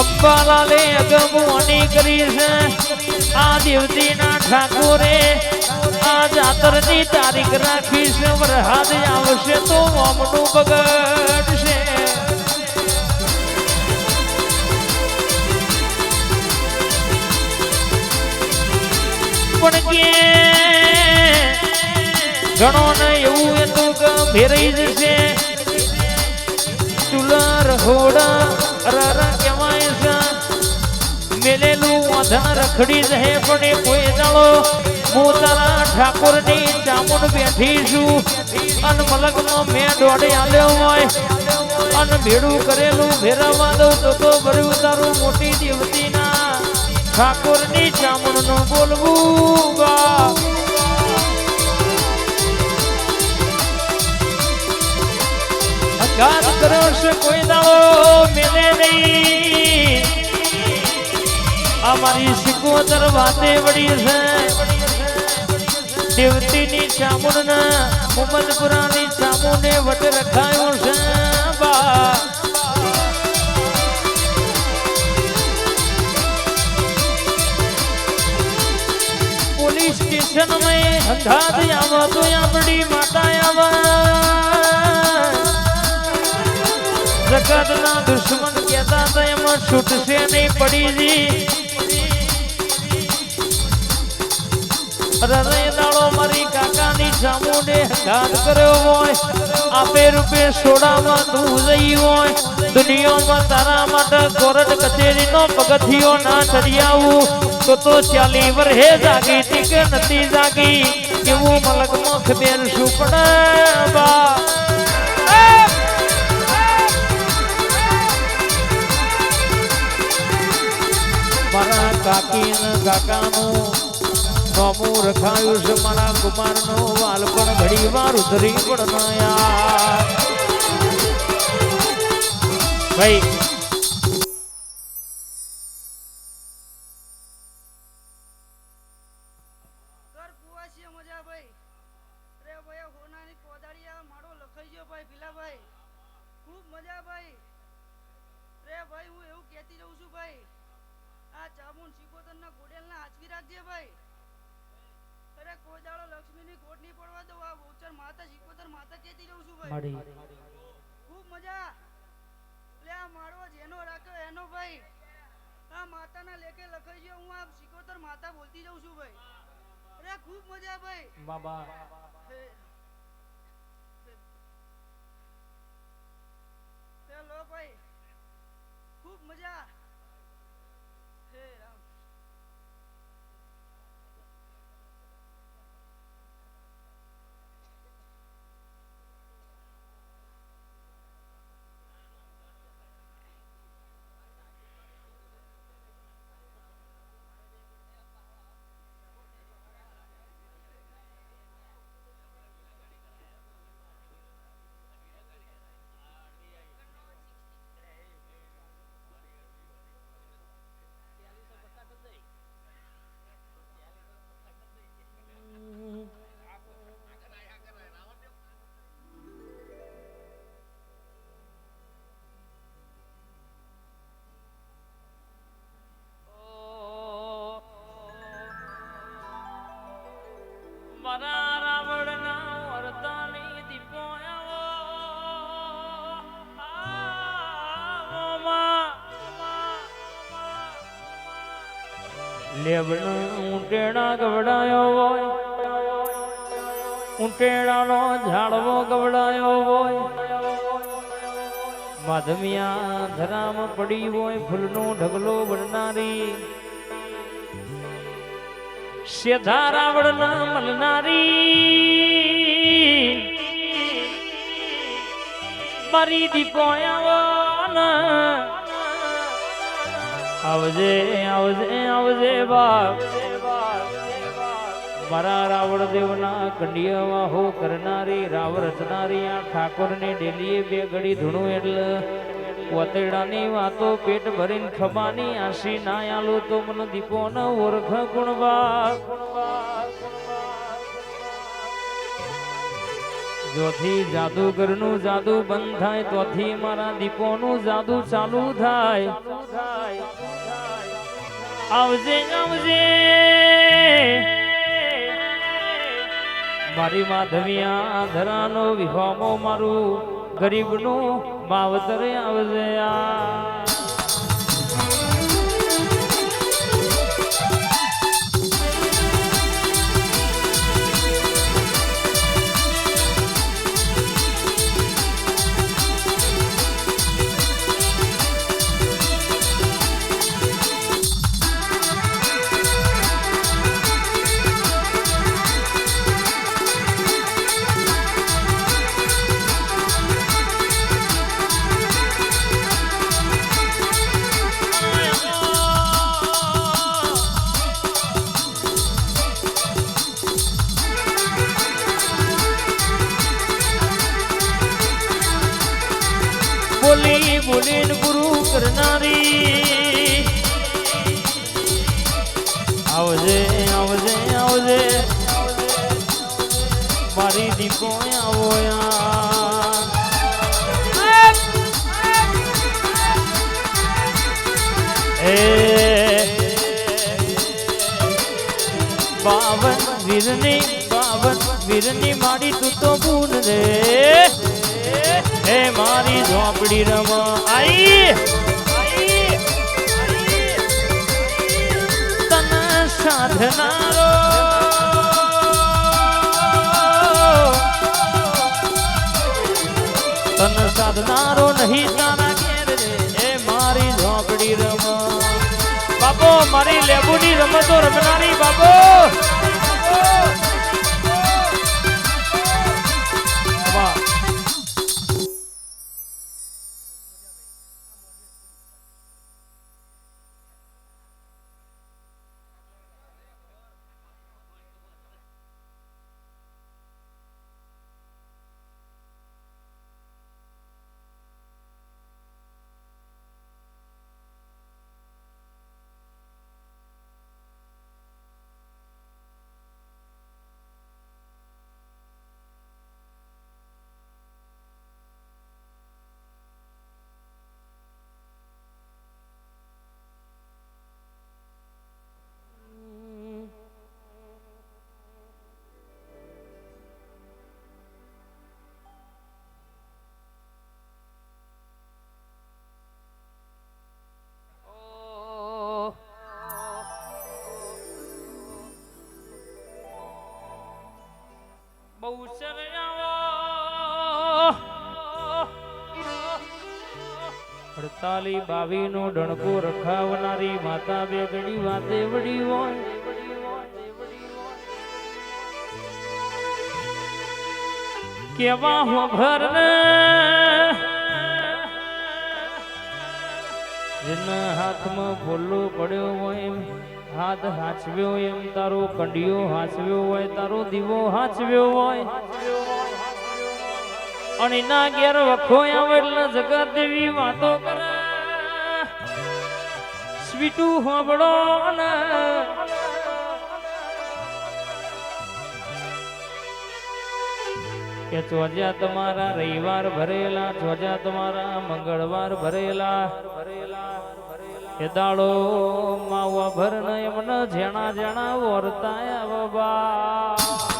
અંબાલાલે અગમોની કરી છે. આ દેવતીના ઠાકોરે આ જાતરની તારીખ રાખી છે. વરહાદ આવશે તો ઓમનું બગડશે પણ કે ઘણો ને એવું એ તો ગંભીર જશે. ચૂલા રહોડા વધન રખડી રહે પણ કોઈ દાડો હું તારા ઠાકોરની ચામુંડ બેઠી છું. અન મલકમાં મેં દોડે આલ્યો હોય. અન ભેડું કરેલું ફેરવવા દઉં તો તો ભર્યું તારું મોટી દેવતીના ઠાકોરની ચામુંડનું બોલવું ગા. અંગાત કરો કોઈ દાડો મેલે નહીં. અમારી સિકોતર વાતે વળી છે દેવતીની ચામુંડના મુમદપુરાની ચામુંડે વટ રખાયું છે બા પોલીસ સ્ટેશન में અંધાત આવા તો આપણી માતા આવા જગતના દુશ્મન કહેતા હતા એમાં છૂટશે નહીં પડી જી રરે મારી કાકાની સામુને આપે રૂપે સોડામાં તું જઈ હોય. દુનિયામાં તારા માટે આવું. તો તો ચાલી વર્ષે જાગી તી કે નથી જાગી? કેવું મલકમાં ખબેર શું બા કાકી કાકાનું નોમું રખાયું છે મારા કુમારનો વાલ પણ ઘડી વાર ઉતરી પણ ન ભાઈ. ભાઈ હું એવું કહેતી રહું છું ભાઈ. આ ચામુંડ સિકોતરના ગોડેલના હાજરી રાખજે ભાઈ. અરે કોઈ દાડો લક્ષ્મીની ખોટ નહીં પડવા દો. આ બહુચર માતા સિકોતર માતા કહેતી રહું છું ભાઈ. ખૂબ મજા. લે આ માળવો જેનો રાખ્યો એનો ભાઈ. આ માતાના લેખે લખાઈ ગયો હું આ સિકોતર માતા બોલતી જઉં છું ભાઈ. અરે ખૂબ મજા ભાઈ. બાબા. લો ભાઈ. ખૂબ મજા. લેબનો ઊંટેણા ગવડાયો હોય. ઊંટેણાનો ઝાડવો ગવડાયો હોય. માધમિયા ધરામ પડી હોય ફૂલનો ઢગલો બનનારી. સેધા રાવણ ના મલનારી મારી દીપો આવજે આવજે આવજે બાપ. મારા રાવણ દેવના કંડિયામાં હો કરનારી રાવ રચનારી આ ઠાકોરને ડેલીએ બે ઘડી ધૂણું એટલે વતેડાની વાતો પેટ ભરીને ખબાની આશી ના આલો તો મને દીપો ન ઓળખ ગુણવા. જોથી જાદુગરનું જાદુ બંધ થાય તોથી મારા દીપોનું જાદુ ચાલુ થાય. આવજે આવજે. મારી માધવિયા ધરાનો વિહોમો મારું, ગરીબનું માવતરે આવજે આ. કરનારી આવજે આવજે આવજે. મારી દીપો આવો. એ બાવન વીરની પાવન વીરની મારી તું તો ભૂલ રે. હે મારી ઝોપડી રમા આઈ. સાધનારો નહીં તારા ઘેર મારી ઝોપડી રમ. બાપો મારી લેબુની રમતો રમનારી બાપો. બહુ અડતાલી બાવી નો ડણકો રખાવનારી માતા બે ગણી વાતે વડી હોય. કેવા હો ઘર જેના હાથમાં ભોલો પડ્યો હોય. હાથ હાચવ્યો એમ તારો કંડિયો હાચવ્યો હોય, તારો દીવો હાચવ્યો હોય. અને ના ઘેર વખો એટલે જગત દેવી વાતો કરે. સ્વીટું હોબળો ને કે ચોજ્યા તમારા રવિવાર ભરેલા ચોજ્યા તમારા મંગળવાર ભરેલા ભરેલા. એ દાડો માવા ભર ને એમને જેણા જેણા વર્તાયા બાબા.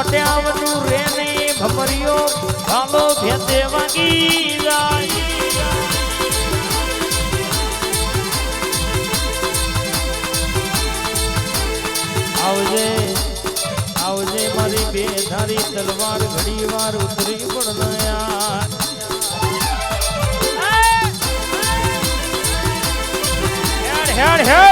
ચોટ્યાવનું રે નહીં ભમરિયો ભાલો ભેદે વાગી જાય. આવજે આવજે મારી બે ધારી તલવાર ઘડી વાર ઉતરી પણ હેડ હેડ હેડ.